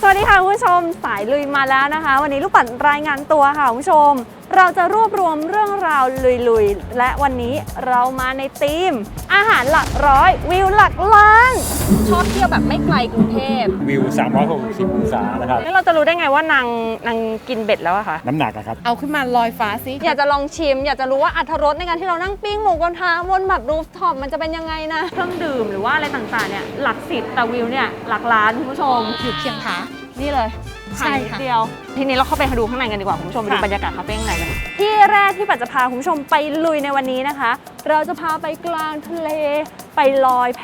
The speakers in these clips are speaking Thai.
สวัสดีค่ะคุณผู้ชมสายลุยมาแล้วนะคะ วันนี้ลูกปัดรายงานตัวค่ะคุณผู้ชมเราจะรวบรวมเรื่องราวลุยๆ และวันนี้เรามาในธีม อาหารหลักร้อยวิวหลักล้านชอบเที่ยวแบบไม่ไกลกรุงเทพวิว 360 องศานะครับ แล้วเราจะรู้ได้ไงว่านางนางกินเบ็ดแล้วอะคะน้ำหนักอะครับเอาขึ้นมาลอยฟ้าสิอยากจะลองชิม อยากจะรู้ว่าอัตรสในการที่เรานั่งปิ้งหมูกระทะบนแบบรูฟท็อปมันจะเป็นยังไงนะเครื่องดื่มหรือว่าอะไรต่างๆเนี่ยหลักสิบแต่วิวเนี่ยหลักล้านคุณผู้ชมอยู่เคียงผานี่เลย ใช่ห่างนิดค่ะเดียว ทีนี้เราเข้าไปดูข้างในกันดีกว่าคุณผู้ชมไปดูค่ะบรรยากาศคาเฟ่ข้างในกันที่แรกที่ปัจจะพาคุณผู้ชมไปลุยในวันนี้นะคะ เราจะพาไปกลางทะเลไปลอยแพ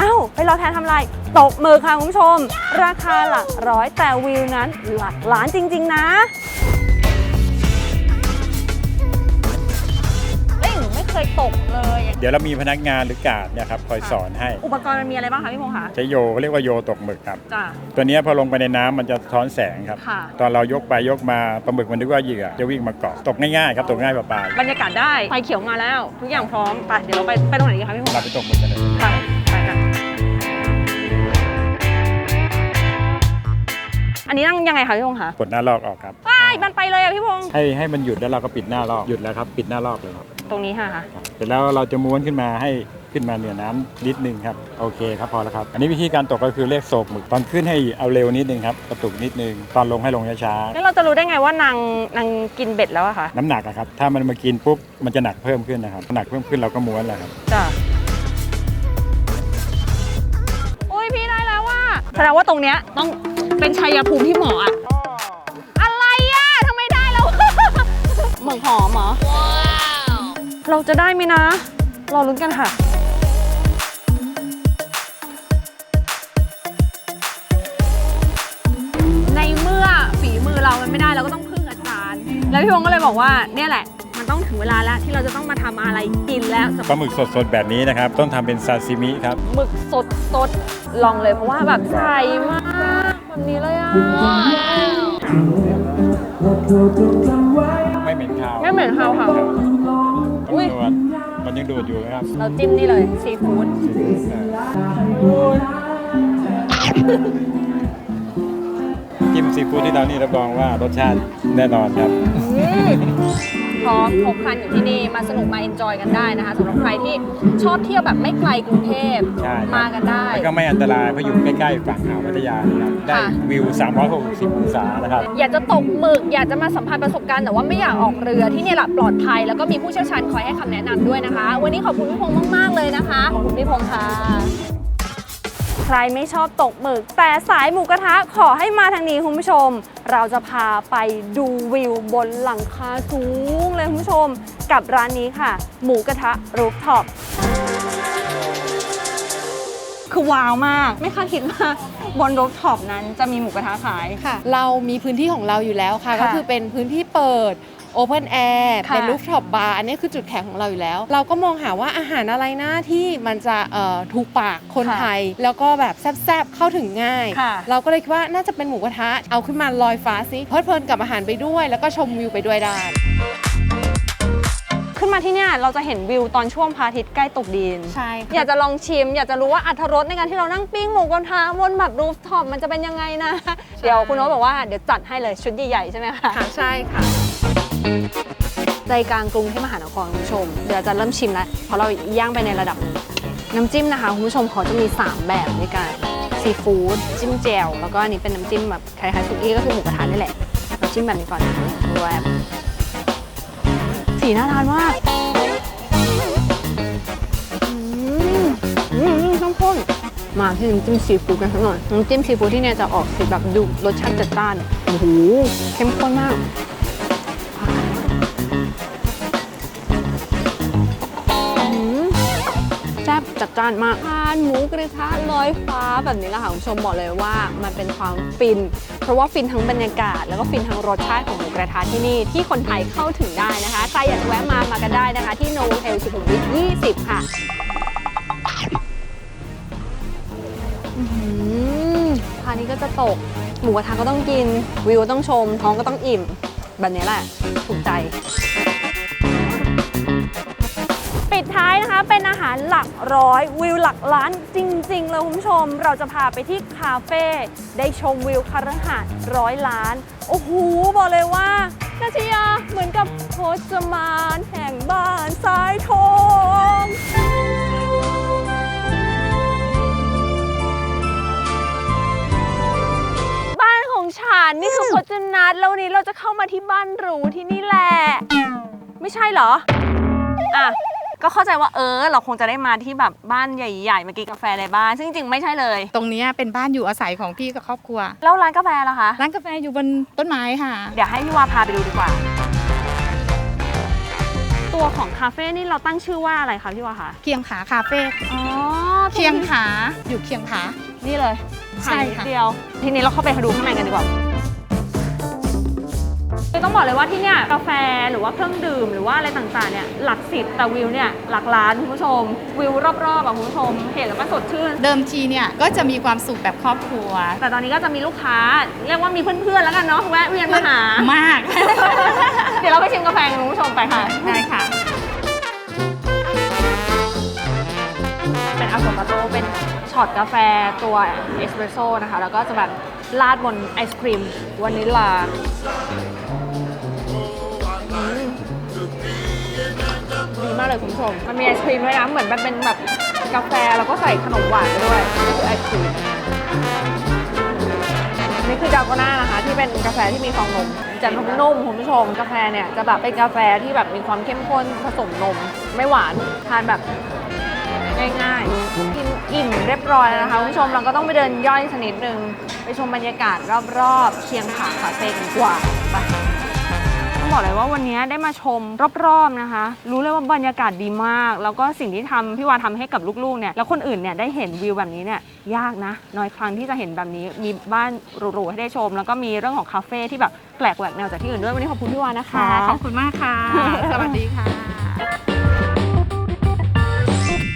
อ้าวไปลอยแพทำอะไรตกหมือค่ะคุณผู้ชม ราคาหลักร้อยแต่วิวนั้นหลักล้านจริง ๆ นะ เคยตกเลยเดี๋ยวเรามีพนักงานหรือกาดเนี่ยครับคอยสอนให้อุปกรณ์มันมีอะไรบ้างคะพี่พงษ์คะใช้โยเขาเรียกว่าโยตกหมึกครับ จ้าตัวเนี้ยพอลงไปในน้ำมันจะสะท้อนแสงครับ ค่ะ ตอนเรายกไปยกมาปลาหมึกมันนึกว่าเหยื่อจะวิ่งมาเกาะตกง่ายๆครับตกง่ายปลาปลาบรรยากาศได้ไฟเขียวมาแล้ว ทุกอย่างพร้อมไปเดี๋ยวเราไปไปตรงไหนดีคะพี่พงษ์เราไปตกหมึกกันเลย ไปไปค่ะอันนี้นั่งยังไงคะพี่พงษ์คะกดหน้าลอกออกครับไปมันไปเลยอะพี่พงษ์ให้ให้มันหยุดแล้วเราก็ปิดหน้าลอกหยุดแล้วครับปิดหน้าลอกเลยครับ ตรงนี้ค่ะครับเสร็จแล้วเราจะม้วนขึ้นมาให้ขึ้นมาเหนือน้ำนิดนึงครับโอเคครับพอแล้วครับ อันนี้วิธีการตกก็คือเลขโศกหมึกตอนขึ้นให้เอาเร็วนิดนึงครับกระตุกนิดนึงตอนลงให้ลงช้าๆแล้วเราจะรู้ได้ไงว่านางนางกินเบ็ดแล้วอะคะน้ำหนักอะครับถ้ามันมากินปุ๊บมันจะหนักเพิ่มขึ้นนะครับหนักเพิ่มขึ้นเราก็ม้วนแหละครับ จ้ะอุ้ยพี่ได้แล้วว่าแสดงว่าตรงเนี้ยต้องเป็นชัยภูมิที่เหมาะอะอะไรอะทำไมได้แล้วเหมืองหอมเหรอ เราจะได้ไหมนะ รอลุ้นกันค่ะ ในเมื่อฝีมือเรามันไม่ได้เราก็ต้องพึ่งอาจารย์ แล้วพี่พงศ์ก็เลยบอกว่าเนี่ยแหละ มันต้องถึงเวลาแล้วที่เราจะต้องมาทำอะไรกินแล้วสำหปรับลาหมึกสดๆ แบบนี้นะครับ ต้องทำเป็นซาซิมิครับ หมึกสดสดๆลองเลยเพราะว่าแบบใสมากแบบนี้เลยอะไม่เหม็นคาวไม่เหม็นคาวค่ะ อุ๊ยนวลมันยังดูดอยู่นะครับเราจิ้มนี่เลยซีฟู้ดจิ้มซีฟู้ดที่เรานี่รับรองว่ารสชาติแน่นอนครับ พร้อมครบครันอยู่ที่นี่มาสนุกมาเอนจอยกันได้นะคะสำหรับใครที่ชอบเที่ยวแบบไม่ไกลกรุงเทพใช่ครับมากันได้ แล้วก็ไม่อันตรายเพราะอยู่ใกล้ๆฝั่งอ่าวพัทยานะครับได้ค่ะ วิว 360 องศานะครับ อยากจะตกหมึกอยากจะมาสัมผัสประสบการณ์แต่ว่าไม่อยากออกเรือที่นี่แหละปลอดภัย แล้วก็มีผู้เชี่ยวชาญคอยให้คำแนะนำด้วยนะคะ วันนี้ขอบคุณพี่พงษ์มาก ๆ เลยนะคะ ขอบคุณพี่พงษ์ค่ะ ใครไม่ชอบตกหมึก แต่สายหมูกระทะขอให้มาทางนี้คุณผู้ชม เราจะพาไปดูวิวบนหลังคาสูงเลยคุณผู้ชม กับร้านนี้ค่ะ หมูกระทะรูฟท็อปคือว้าวมาก ไม่คาดคิดว่าบนรูฟท็อปนั้นจะมีหมูกระทะขาย ค่ะ เรามีพื้นที่ของเราอยู่แล้วค่ะค่ะก็คือเป็นพื้นที่เปิด Open Air ค่ะเป็น Rooftop Bar อันนี้คือจุดแข็งของเราอยู่แล้ว เราก็มองหาว่าอาหารอะไรนะที่มันจะเอ่อถูกปากคนค่ะไทย แล้วก็แบบแซ่บๆเข้าถึงง่าย ค่ะ เราก็เลยคิดว่าน่าจะเป็นหมูกระทะเอาขึ้นมาลอยฟ้าสิเพลิดเพลินกับอาหารไปด้วย แล้วก็ชมวิวไปด้วยได้ ขึ้นมาที่เนี่ยเราจะเห็นวิวตอนช่วงพระอาทิตย์ใกล้ตกดิน ใช่อยากจะลองชิม อยากจะรู้ว่าอัตรสในการที่เรานั่งปิ้งหมูกระทะบนแบบรูฟท็อปมันจะเป็นยังไงนะ เดี๋ยวคุณโน้ตบอกว่าเดี๋ยวจัดให้เลยชุดใหญ่ๆใช่ไหมคะ ค่ะใช่ค่ะ ใจกลางกรุงเทพมหานครคุณผู้ชม เดี๋ยวจะเริ่มชิมแล้วเพราะเราย่างไปในระดับหนึงน้ำจิ้มนะคะคุณผู้ชมเขาจะมี 3 แบบด้วยกันซีฟู้ดจิ้มแจ่วแล้วก็อันนี้เป็นน้ำจิ้มแบบคล้ายๆสุกี้ก็คือหมูกระทะนี่แหละเราจิ้มแบบนี้ก่อนนะดูแอบสีน่าทานมากมอืมน้ำข้นมาที่น้ำจิ้มซีฟู้ดกันสักหน่อยน้ำจิ้มซีฟู้ดที่เนี่ยจะออกสีแบบดูรสชาติจัดจ้านโอ้โหเข้มข้นมาก จัดจ้านมากทานหมูกระทะลอยฟ้าแบบนี้แหละค่ะคุณผู้ชมบอกเลยว่ามันเป็นความฟิน เพราะว่าฟินทั้งบรรยากาศ แล้วก็ฟินทั้งรสชาติของหมูกระทะที่นี่ที่คนไทยเข้าถึงได้นะคะใครอยากจะแวะมามากันได้นะคะ ที่โนเทลสุขุมวิท20 ค่ะอื้อหือทานนี้ก็จะตก หมูกระทะก็ต้องกินวิวต้องชมท้องก็ต้องอิ่ม แบบนี้แหละถูกใจ ลักร้อยวิวหลักล้านจริงๆเลยคุณผู้ชม เราจะพาไปที่คาเฟ่ได้ชมวิวคฤหาสน์ร้อยล้าน โอ้โหบอกเลยว่านาชยาเหมือนกับโพจมานแห่งบ้านสายทองบ้านของฉันนี่คือพจนัทแล้ววันนี้เราจะเข้ามาที่บ้านหรูที่นี่แหละ ไม่ใช่เหรอ อะ ก็เข้าใจว่าเออ เราคงจะได้มาที่แบบบ้านใหญ่ๆมากินกาแฟในบ้าน ซึ่งจริงๆไม่ใช่เลย ตรงเนี้ยเป็นบ้านอยู่อาศัยของพี่กับครอบครัว แล้วร้านกาแฟล่ะคะ ร้านกาแฟอยู่บนต้นไม้ค่ะ เดี๋ยวให้พี่วาพาไปดูดีกว่า ตัวของคาเฟ่นี่เราตั้งชื่อว่าอะไรคะพี่วาคะ เคียงขาคาเฟ่อ๋อเคียงขาอยู่เคียงขานี่เลยใช่ห่างนิดค่ะ เดียว ทีนี้เราเข้าไปดูข้างในกันดีกว่า คือต้องบอกเลยว่าที่เนี่ยกาแฟหรือว่าเครื่องดื่มหรือว่าอะไรต่างๆเนี่ยหลักสิบแต่วิวเนี่ยหลักล้านคุณผู้ชม วิวรอบๆอะคุณผู้ชมเห็นแล้วมันสดชื่น เดิมทีเนี่ยก็จะมีความสุขแบบครอบครัว แต่ตอนนี้ก็จะมีลูกค้า เรียกว่ามีเพื่อนๆแล้วกันเนาะแวะเวียนมาหามาก เดี๋ยวเราไปชิมกาแฟกันคุณผู้ชมไปค่ะได้ค่ะ เป็นอะโวคาโดเป็นช็อตกาแฟตัวเอสเปรสโซ่นะคะ แล้วก็จะแบบราดบนไอศครีมวานิลลา มากเลยคุณผู้ชม มันมีไอศครีมด้วยนะ เหมือนมันเป็นแบบกาแฟแล้วก็ใส่ขนมหวานไปด้วยนี่คือไอศครีมนี่คือดาวโกน่านะคะ ที่เป็นกาแฟที่มีฟองนมจะนุ่มๆคุณผู้ชม กาแฟเนี่ยจะแบบเป็นกาแฟที่แบบมีความเข้มข้นผสมนม ไม่หวานทานแบบง่ายๆกินอิ่มเรียบร้อยแล้วนะคะคุณผู้ชมเราก็ต้องไปเดินย่อยสักนิดนึง ไปชมบรรยากาศรอบๆเชียงผาคาเฟ่กันกว่าไป ต้องบอกเลยว่าวันนี้ได้มาชมรอบๆนะคะ รู้เลยว่าบรรยากาศดีมาก แล้วก็สิ่งที่ทำพี่วาทำให้กับลูกๆเนี่ยแล้วคนอื่นเนี่ยได้เห็นวิวแบบนี้เนี่ยยากนะ น้อยครั้งที่จะเห็นแบบนี้มีบ้านหรูๆให้ได้ชม แล้วก็มีเรื่องของคาเฟ่ที่แบบแปลกแหวกแนวจากที่อื่นด้วยวันนี้ขอบคุณพี่วานะคะขอบคุณมากค่ะ สวัสดีค่ะ